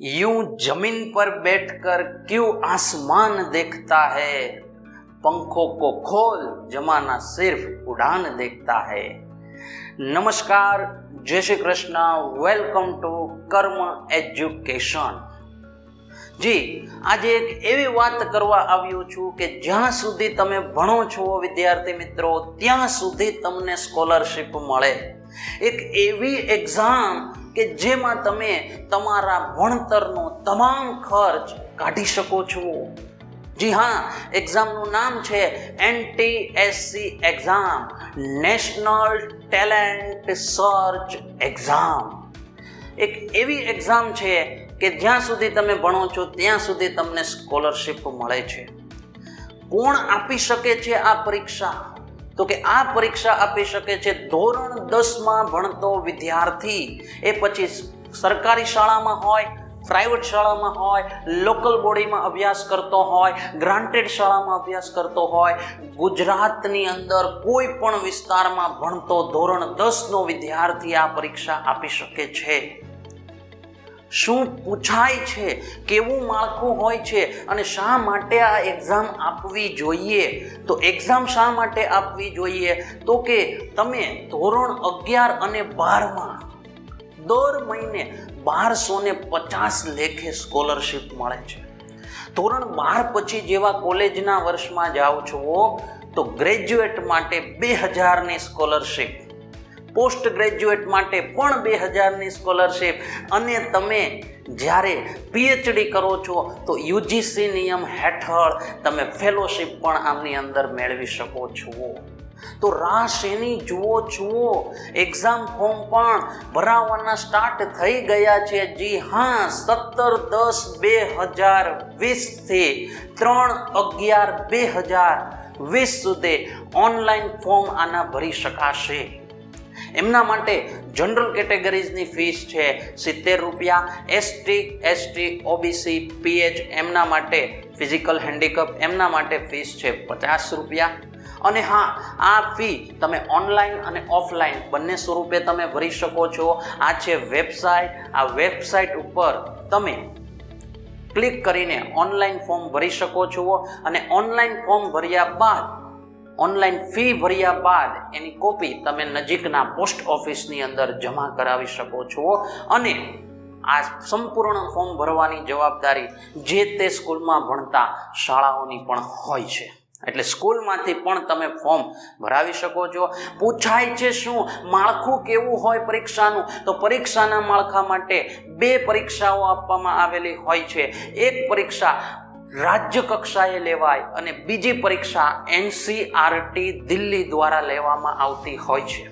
यूं जमीन पर बैठकर क्यों आसमान देखता है पंखों को खोल जमाना सिर्फ उड़ान देखता है નમસ્કાર જય Shri Krishna welcome to Karm education ji આજે એક એવી વાત કરવા આવ્યો છું કે જ્યાં સુધી તમે ભણો છો વિદ્યાર્થી મિત્રો ત્યાં સુધી તમને સ્કોલરશિપ મળે એક એવી એક્ઝામ કે જેમાં તમે તમારા ભણતરનો તમામ ખર્ચ કાઢી શકો છો. જી હા એક્ઝામનું નામ છે NTSC exam national talent search exam એક એવી એક્ઝામ છે કે જ્યાં સુધી તમે ભણો છો, ત્યાં સુધી તમને સ્કોલરશિપ મળે છે. કોણ આપી શકે છે આ પરીક્ષા? તો કે આ પરીક્ષા આપી શકે છે ધોરણ દસમાં ભણતો વિદ્યાર્થી. એ પછી સરકારી શાળામાં હોય પ્રાઇવેટ શાળામાં હોય લોકલ બોડીમાં અભ્યાસ કરતો હોય ગ્રાન્ટેડ શાળામાં અભ્યાસ કરતો હોય, ગુજરાતની અંદર કોઈ પણ વિસ્તારમાં ભણતો ધોરણ દસનો વિદ્યાર્થી આ પરીક્ષા આપી શકે છે. શું પૂછાય છે? કેવું માળખું હોય છે? અને શા માટે આ એક્ઝામ આપવી જોઈએ? તો એક્ઝામ શા માટે આપવી જોઈએ? તો કે તમે ધોરણ અગિયાર અને બારમાં દર મહિને બારસો ને પચાસ લેખે સ્કોલરશીપ મળે છે. ધોરણ બાર પછી જેવા કોલેજના વર્ષમાં જાઓ છો, તો ગ્રેજ્યુએટ માટે બે હજારની સ્કોલરશિપ પોસ્ટ ગ્રેજ્યુએટ માટે પણ બે હજારની સ્કોલરશિપ. અને તમે જ્યારે પીએચડી કરો છો, તો યુજીસી નિયમ હેઠળ તમે ફેલોશિપ પણ આમની અંદર મેળવી શકો છો. તો રાહ શેની જુઓ જુઓ, એક્ઝામ ફોર્મ પણ ભરાવાના સ્ટાર્ટ થઈ ગયા છે. જી હા, સત્તર દસ બે હજાર વીસથી ત્રણ અગિયાર બે હજાર વીસ સુધી ઓનલાઈન ફોર્મ આના ભરી શકાશે. એમના માટે જનરલ કેટેગરીઝની ફીસ છે સિત્તેર રૂપિયા એસટી એસટી ઓબીસી પીએચ એમના માટે ફિઝિકલ હેન્ડીકપ એમના માટે ફીસ છે પચાસ રૂપિયા. અને હા, આ ફી તમે ઓનલાઈન અને ઓફલાઈન બંને સ્વરૂપે તમે ભરી શકો છો. આ છે વેબસાઇટ આ વેબસાઇટ ઉપર તમે ક્લિક કરીને ઓનલાઈન ફોર્મ ભરી શકો છો. અને ઓનલાઈન ફોર્મ ભર્યા બાદ ઓનલાઈન ફી ભર્યા બાદ એની કોપી તમે નજીકના પોસ્ટ ઓફિસની અંદર જમા કરાવી શકો છો. અને આ સંપૂર્ણ ફોર્મ ભરવાની જવાબદારી જે તે સ્કૂલમાં ભણતા શાળાઓની પણ હોય છે. એટલે સ્કૂલમાંથી પણ તમે ફોર્મ ભરાવી શકો છો. પૂછાય છે શું? માળખું કેવું હોય પરીક્ષાનું? તો પરીક્ષાના માળખા માટે બે પરીક્ષાઓ આપવામાં આવેલી હોય છે. એક પરીક્ષા રાજ્ય કક્ષાએ લેવાય અને બીજી પરીક્ષા એનસીઆરટી દિલ્હી દ્વારા લેવામાં આવતી હોય છે.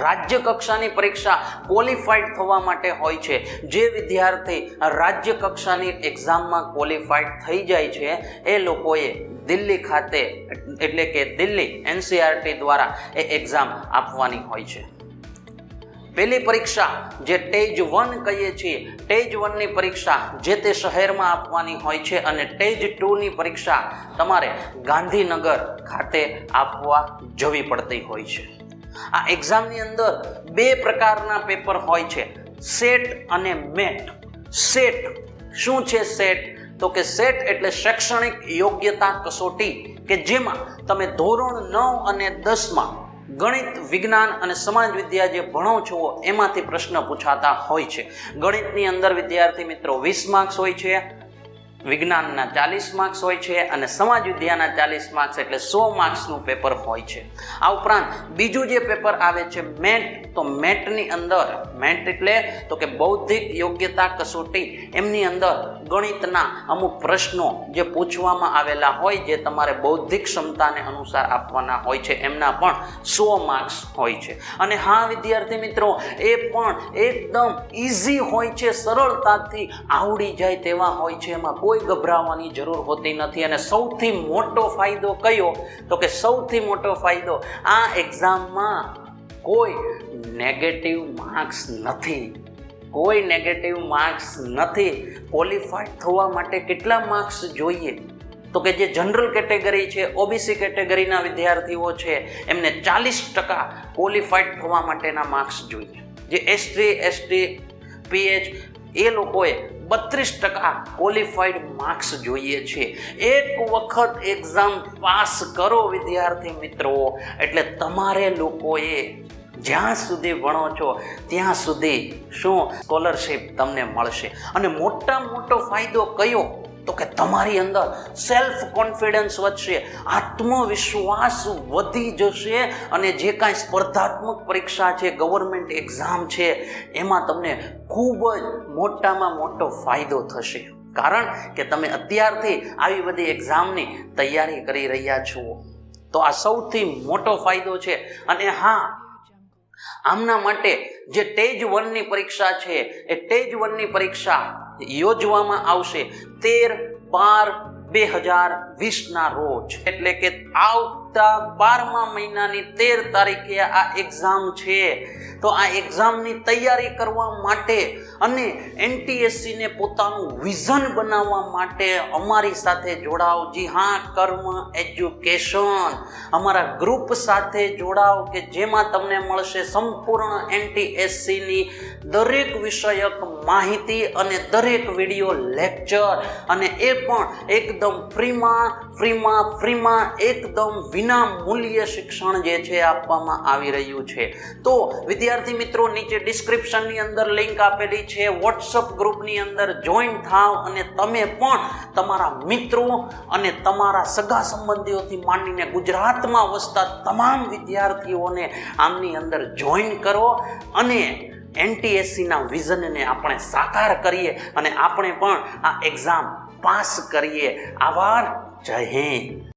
રાજ્ય કક્ષાની પરીક્ષા ક્વોલિફાઈડ થવા માટે હોય છે. જે વિદ્યાર્થી રાજ્ય કક્ષાની એક્ઝામમાં ક્વોલિફાઈડ થઈ જાય છે, એ લોકોએ દિલ્હી ખાતે, એટલે કે દિલ્હી એનસીઆરટી દ્વારા એ એક્ઝામ આપવાની હોય છે. પહેલી પરીક્ષા જે ટેજ વન કહીએ છીએ, ટેજ વનની પરીક્ષા જે તે શહેરમાં આપવાની હોય છે અને ટેજ ટુની પરીક્ષા તમારે ગાંધીનગર ખાતે આપવા જવી પડતી હોય છે. આ એક્ઝામની અંદર બે પ્રકારના પેપર હોય છે, સેટ અને મેટ. સેટ, શું છે સેટ? તો કે સેટ એટલે શૈક્ષણિક યોગ્યતા કસોટી કે જેમાં તમે ધોરણ નવ અને દસમાં ગણિત, વિજ્ઞાન અને સમાજ વિદ્યા જે ભણો છો, એમાંથી પ્રશ્ન પૂછાતા હોય છે. ગણિતની અંદર વિદ્યાર્થી મિત્રો, વીસ માર્ક્સ હોય છે. વિજ્ઞાનના ચાલીસ માર્ક્સ હોય છે અને સમાજ વિદ્યાના ચાલીસ માર્ક્સ એટલે સો માર્ક્સનું પેપર હોય છે. આ ઉપરાંત બીજું જે પેપર આવે છે મેટ, તો મેટની અંદર, મેટ એટલે તો કે બૌદ્ધિક યોગ્યતા કસોટી, એમની અંદર ગણિતના અમુક પ્રશ્નો જે પૂછવામાં આવેલા હોય જે તમારે બૌદ્ધિક ક્ષમતાને અનુસાર આપવાના હોય છે, એમના પણ સો માર્ક્સ હોય છે. અને હા, વિદ્યાર્થી મિત્રો, એ પણ એકદમ ઇઝી હોય છે, સરળતાથી આવડી જાય તેવા હોય છે, એમાં કોઈ ગભરાવાની જરૂર હોતી નથી. અને સૌથી મોટો ફાયદો કયો? તો કે સૌથી મોટો ફાયદો, આ એક્ઝામમાં કોઈ નેગેટિવ માર્ક્સ નથી. કોઈ નેગેટિવ માર્ક્સ નથી. ક્વોલિફાઈડ થવા માટે કેટલા માર્ક્સ જોઈએ? તો કે જે જનરલ કેટેગરી છે ઓબીસી કેટેગરીના વિદ્યાર્થીઓ છે, એમને ચાલીસ ટકા ક્વોલિફાઈડ થવા માટેના માર્ક્સ જોઈએ. જે એસટી એસટી પીએચ એ લોકોએ બત્રીસ ટકા ક્વોલિફાઈડ માર્ક્સ જોઈએ છે. એક વખત એક્ઝામ પાસ કરો વિદ્યાર્થી મિત્રો. એટલે તમારે લોકોએ જ્યાં સુધી ભણો છો, ત્યાં સુધી શું સ્કોલરશિપ તમને મળશે. અને મોટા મોટો ફાયદો કયો? તો કે તમારી અંદર સેલ્ફ કોન્ફિડન્સ વધશે, આત્મવિશ્વાસ વધી જશે અને જે કાંઈ સ્પર્ધાત્મક પરીક્ષા છે ગવર્મેન્ટ એક્ઝામ છે, એમાં તમને ખૂબ જ મોટામાં મોટો ફાયદો થશે. કારણ કે તમે અત્યારથી આવી બધી એક્ઝામની તૈયારી કરી રહ્યા છો. તો આ સૌથી મોટો ફાયદો છે. અને હા, આમના માટે જે ટેજ વનની પરીક્ષા છે, એ ટેજ વનની પરીક્ષા યોજવામાં આવશે તેર બાર બે હજાર વીસના રોજ. એટલે કે આવતા બારમા મહિનાની તેર તારીખે આ એક્ઝામ છે. તો આ એક્ઝામની તૈયારી કરવા માટે અને એનટીએસસીને પોતાનું વિઝન બનાવવા માટે અમારી સાથે જોડાઓ. જી હા, કર્મ એજ્યુકેશન અમારા ગ્રુપ સાથે જોડાઓ કે જેમાં તમને મળશે સંપૂર્ણ એનટીએસસીની દરેક વિષયક માહિતી અને દરેક વીડિયો લેક્ચર અને એ પણ એકદમ ફ્રીમાં ફ્રીમાં ફ્રીમાં એકદમ વિના મૂલ્યે શિક્ષણ જે છે આપવામાં આવી રહ્યું છે. તો વિદ્યાર્થી મિત્રો, નીચે ડિસ્ક્રિપ્શનની અંદર લિંક આપેલી છે, વોટ્સઅપ ગ્રુપની અંદર જોઈન થાવ અને તમે પણ તમારા મિત્રો અને તમારા સગા સંબંધીઓથી માંડીને ગુજરાતમાં વસતા તમામ વિદ્યાર્થીઓને આમની અંદર જોઈન કરો અને એનટીએસસીના વિઝનને આપણે સાકાર કરીએ અને આપણે પણ આ એક્ઝામ પાસ કરીએ. આભાર. જય હિન્દ.